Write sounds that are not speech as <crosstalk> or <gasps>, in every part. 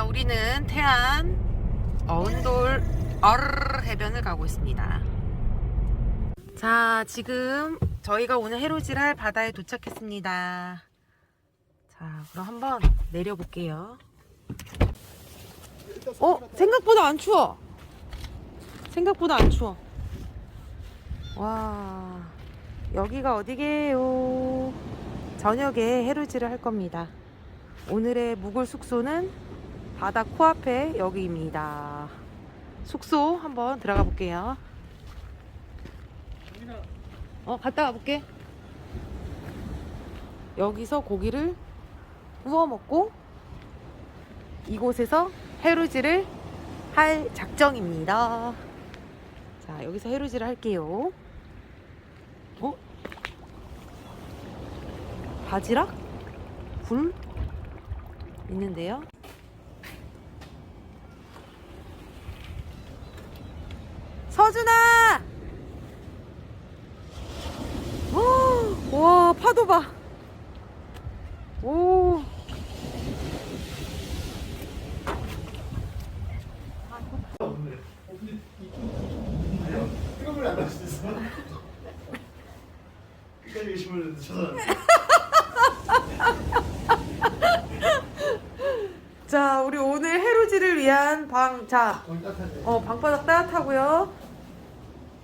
자, 우리는 태안 어운돌 얼 해변을 가고 있습니다. 자, 지금 저희가 오늘 해루질할 바다에 도착했습니다. 자, 그럼 한번 내려볼게요. 어, 생각보다 안 추워. 생각보다 안 추워. 와, 여기가 어디게요? 저녁에 해루질을 할 겁니다. 오늘의 묵을 숙소는 바다 코앞에 여기입니다. 숙소 한번 들어가 볼게요. 어, 갔다 와볼게. 여기서 고기를 구워 먹고 이곳에서 해루질을 할 작정입니다. 자, 여기서 해루질을 할게요. 어? 바지락? 굴? 있는데요. 서준아! 오, 와, 파도 봐. 오. 뜨거운 물안 마실 수 있어? 끝까지 의심을 쳐서 자, 우리 오늘 해루질을 위한 방, 자, 어, 방바닥 따뜻하고요.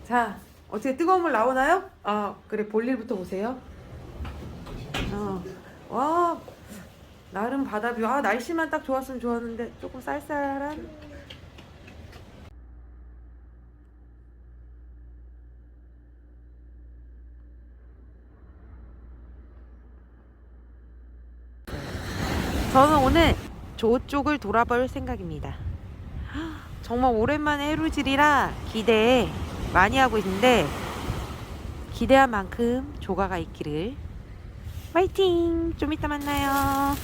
자, 어떻게 뜨거운 물 나오나요? 아, 그래, 볼일부터 보세요. 어, 와, 나름 바다뷰. 아, 날씨만 딱 좋았으면 좋았는데, 조금 쌀쌀한. 저는 오늘 저쪽을 돌아볼 생각입니다. <gasps> 정말 오랜만에 해루질이라 기대 많이 하고 있는데 기대한 만큼 조가가 있기를 화이팅! 좀 이따 만나요.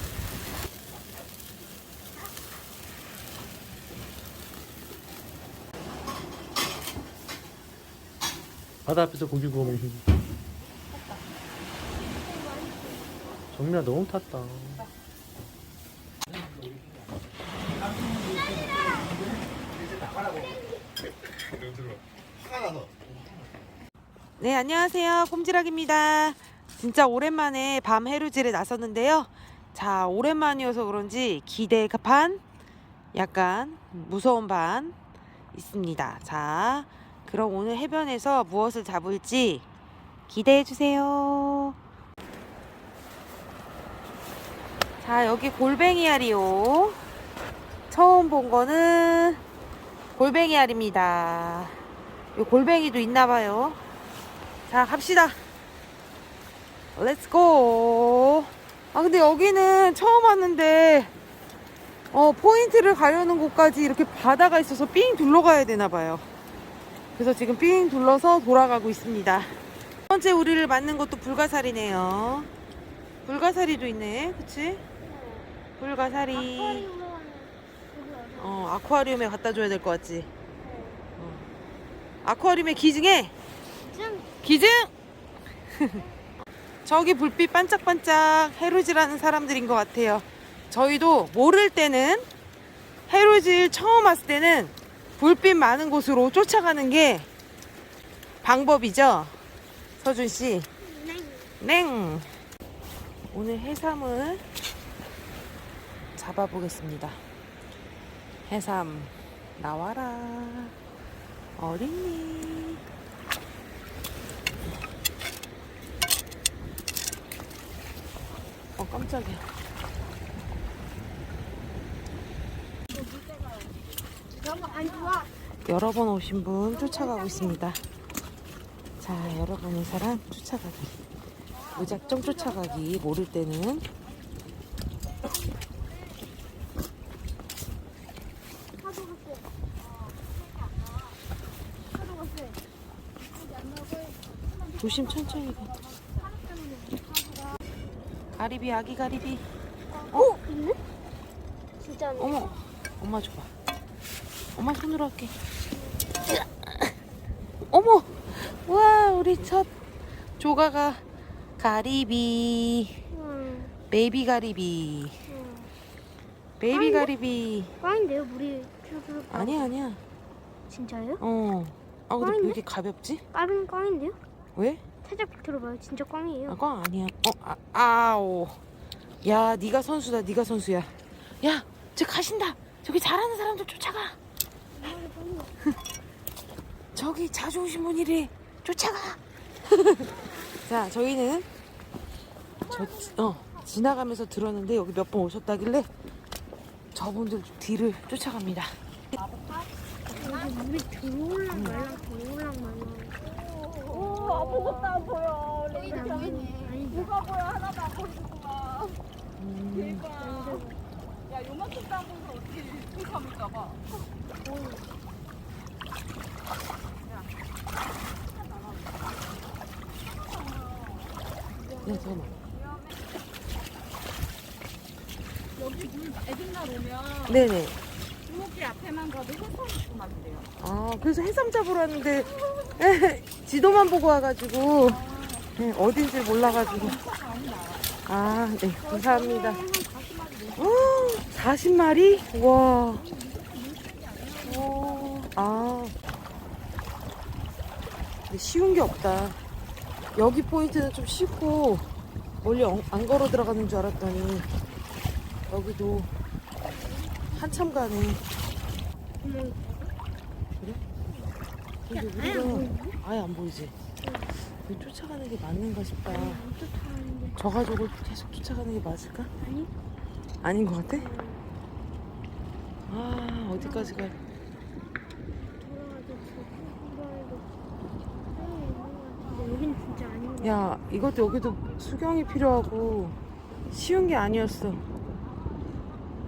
바다 앞에서 고기 구워 먹는 정민아 너무 탔다 네, 안녕하세요. 꼼지락입니다. 진짜 오랜만에 밤 해루질에 나섰는데요. 자, 오랜만이어서 그런지 기대가 반, 약간 무서운 반 있습니다. 자, 그럼 오늘 해변에서 무엇을 잡을지 기대해 주세요. 자, 여기 골뱅이 알이요. 처음 본 거는 골뱅이 알입니다. 요 골뱅이도 있나 봐요. 자, 갑시다. 렛츠고. 아, 근데 여기는 처음 왔는데, 어, 포인트를 가려는 곳까지 이렇게 바다가 있어서 삥 둘러가야 되나 봐요. 그래서 지금 삥 둘러서 돌아가고 있습니다. 첫 번째 우리를 맞는 것도 불가사리네요. 불가사리도 있네. 그치? 불가사리. 어, 아쿠아리움에 갖다 줘야 될 것 같지? 어. 아쿠아리움에 기증해! 기증! <laughs> 저기 불빛 반짝반짝 해루질하는 사람들인 것 같아요. 저희도 모를 때는 해루질 처음 왔을 때는 불빛 많은 곳으로 쫓아가는 게 방법이죠. 서준 씨. 냉. 오늘 해삼을 잡아보겠습니다. 해삼 나와라. 어린이. 어 깜짝이야. 여러 번 오신 분 쫓아가고 있습니다. 자, 여러 번 온 사람 쫓아가기. 무작정 쫓아가기. 모를 때는 조심 천천히 가. 가리비 아기 가리비. 어? 있네? 진짜네. 어머, 엄마 줘봐. 엄마 손으로 할게. 어머, 와 우리 첫 조가가 가리비, 응, 베이비 가리비, 응. 베이비 가리비. 꽝인데요 물이 줄줄 아니야 아니야. 진짜요? 어. 아 근데 왜 꽝인데? 이렇게 가볍지? 다른 꽝인데요? 왜? 살짝 들어봐요 진짜 꽝이에요 아, 꽝 아니야. 어, 아, 아오. 야, 네가 선수다. 네가 선수야. 야, 저 가신다. 저기 잘하는 사람들 쫓아가. <laughs> 저기 자주 오신 분이래. 쫓아가. <laughs> 자, 저희는 저 어, 지나가면서 들었는데 여기 몇 번 오셨다길래 저분들 뒤를 쫓아갑니다. 여기 물이 들어올랑 말랑 들어올랑 말랑 오 아무것도 안 보여. 아니 아니 뭐가 보여 하나도 안 보이구만. 음, 대박. 야 요만큼 땀 보면 어떻게 툭함일까 봐. 야, 잠깐만. 여기 물 애들날 오면 네네. 주먹길 앞에만 가도 해 만돼요. 아, 그래서 해삼 잡으러 왔는데 <laughs> 지도만 보고 와가지고 네, 어딘지 몰라가지고. 아, 네, 감사합니다. 어, 40마리? 와. 오, 아. 쉬운 게 없다. 여기 포인트는 좀 쉽고 멀리 엉- 안 걸어 들어가는 줄 알았더니 여기도 한참 가네. 근데 아예 안 우리가 보이네? 아예 안 보이지? 왜 쫓아가는 게 맞는가 싶다. 쫓아가는데 저 가족을 계속 쫓아가는 게 맞을까? 아니 아닌 것 같아? 아 어디까지 가? 근데 여긴 진짜 아닌 거 야 이것도 여기도 수경이 필요하고 쉬운 게 아니었어.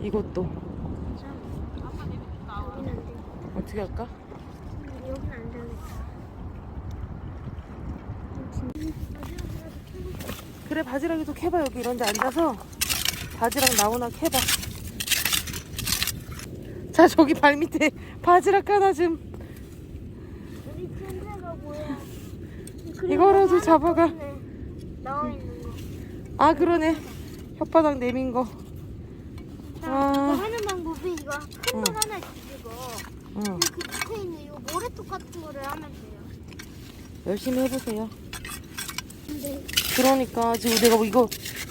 이것도 같아 여긴 안 돼. 어떻게 할까? 여긴 안 되겠다. 그래 바지락이도 캐봐 여기 이런데 앉아서 바지락 나오나 캐봐. 자 저기 발 밑에 바지락 하나 좀 뭐야? 이거라도 잡아가. 나와 있는 거. 아 그러네 혓바닥 내민 거. 자, 아. 이거 하는 방법이 이거 큰 응. 물 하나 뒤집어. 응 근데 그 밑에 있는 이거 모래톱 같은 거를 하면 돼요. 열심히 해보세요. 근데 그러니까 지금 내가 뭐 이거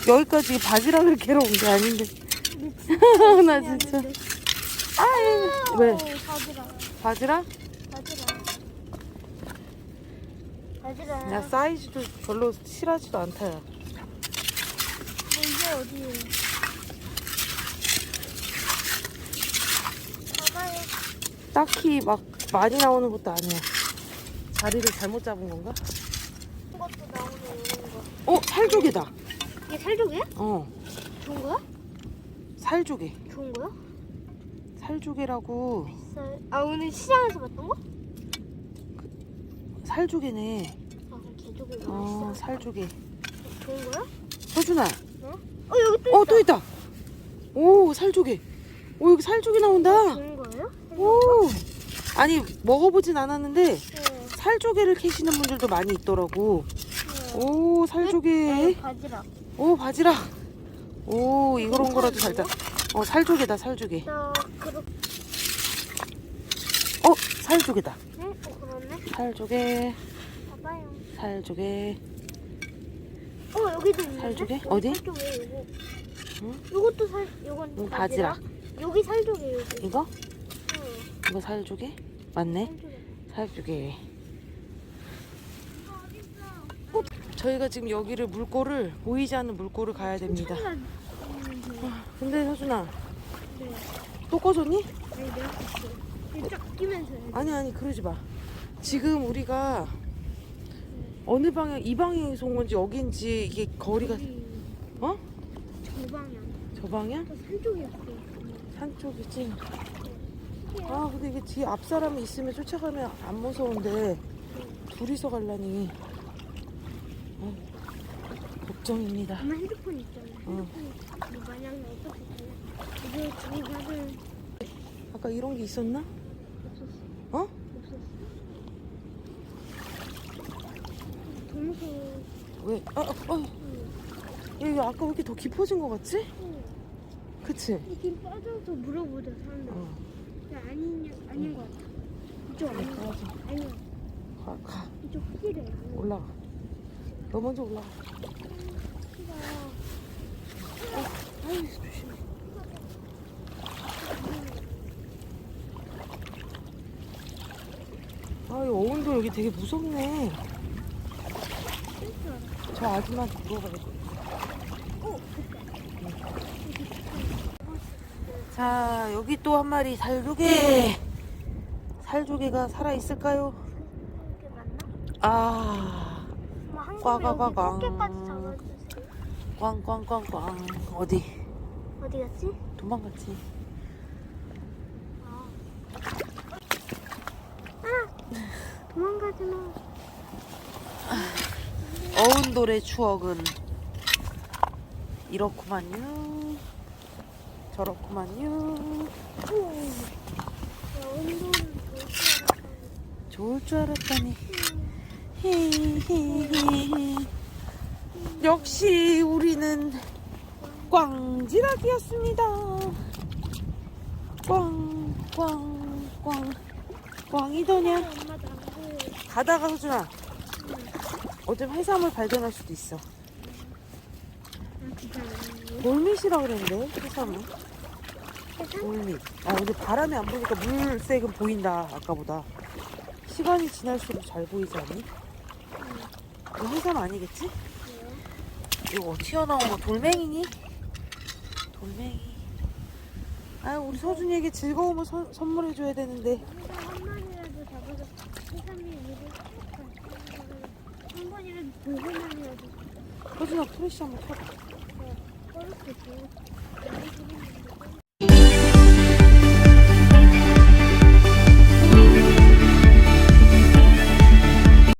여기까지 바지락을 <laughs> 캐러 온 게 아닌데 <laughs> 나 진짜 아이 왜 바지락. 바지락? 바지락. 바지락. 야 사이즈도 별로 실하지도 않다 야뭐 이게 어디예요? 봐봐요. 딱히 막 많이 나오는 것도 아니야 자리를 잘못 잡은 건가? 이것도 나오네 이런 거. 어 살조개다 이게 살조개야? 어 좋은 거야? 살조개 좋은 거야? 살조개라고 쌀. 아 오늘 시장에서 봤던 거? 살조개네 아 개조개 어 맛있어. 살조개 좋은 거야? 서준아 어 여기 또 있다. 어 또 있다 오 살조개 오 여기 살조개 나온다 좋은 거예요? 오 아니 먹어보진 않았는데 네. 살조개를 캐시는 분들도 많이 있더라고 네. 오 살조개 네, 바지락. 오 바지락 오 이런 거라도 살짝 어 살조개다 살조개. 어 살조개다 응? 어 그러네. 살조개 봐봐요. 살조개 어 여기도 있는데? 살조개? 어디? 살조개 이거. 응? 이것도 살. 이건 응, 바지락. 여기 살조개 여기. 이거 응. 이거 살조개 맞네 살조개. 살조개 어, 저희가 지금 여기를 물꼬를 보이지 않는 물꼬를 가야 됩니다 근데 서준아 네. 또 꺼졌니? 아니 내가 봤어. 쫙 끼면서 해야 돼. 아니 아니 그러지 마. 지금 우리가 어느 방향 이 방향에서 온 건지 여긴지 이게 거리가 여기 어? 저 방향. 저 방향? 저 산 쪽이었어. 산 쪽이지. 아 근데 이게 뒤에 앞 사람이 있으면 쫓아가면 안 무서운데 둘이서 갈라니 어, 걱정입니다. 엄마 핸드폰 있잖아. 어. 핸드폰 뭐 마냥 어떻게 돼? 이게 저기 가면 아까 이런 게 있었나? 없었어. 어? 없었어. 동서. 왜? 아, 아, 아. 여기 아까 왜 이렇게 더 깊어진 것 같지? 그치? 이긴 빠져서 물어보자 사람들. 어. 근데 아닌 아닌 것 같아. 이쪽 같아. 아니야. 가, 가. 이쪽 확실해. 올라가. 너 먼저 올라가. 아, 이 어운도 여기 되게 무섭네. 저 아줌마한테 물어봐야지. 자, 여기 또 한 마리 살조개. 살조개가 살아있을까요? 아, 꽈과과광. 꽝꽝꽝꽝. 어디? 어디 갔지? 도망갔지. 도망가지 마. 어운돌의 추억은 이렇구만요. 저렇구만요. 좋을 줄 알았더니. 히히히. 역시 우리는 꽝지락이었습니다. 꽝, 꽝, 꽝. 꽝이더냐? 가다가 서준아. 어쩜 해삼을 발견할 수도 있어. 돌밑이라 그랬는데 해삼은 해삼? 돌밑 아 근데 바람이 안 보니까 물색은 보인다 아까보다 시간이 지날수록 잘 보이지 않니? 이거 해삼 아니겠지? 이거 튀어나온 거 돌멩이니? 돌멩이 아 우리 서준이에게 즐거움을 선- 선물해줘야 되는데 한 잡아서 한 번이라도 서준아 프레쉬 한번 켜봐 어렵게 줘.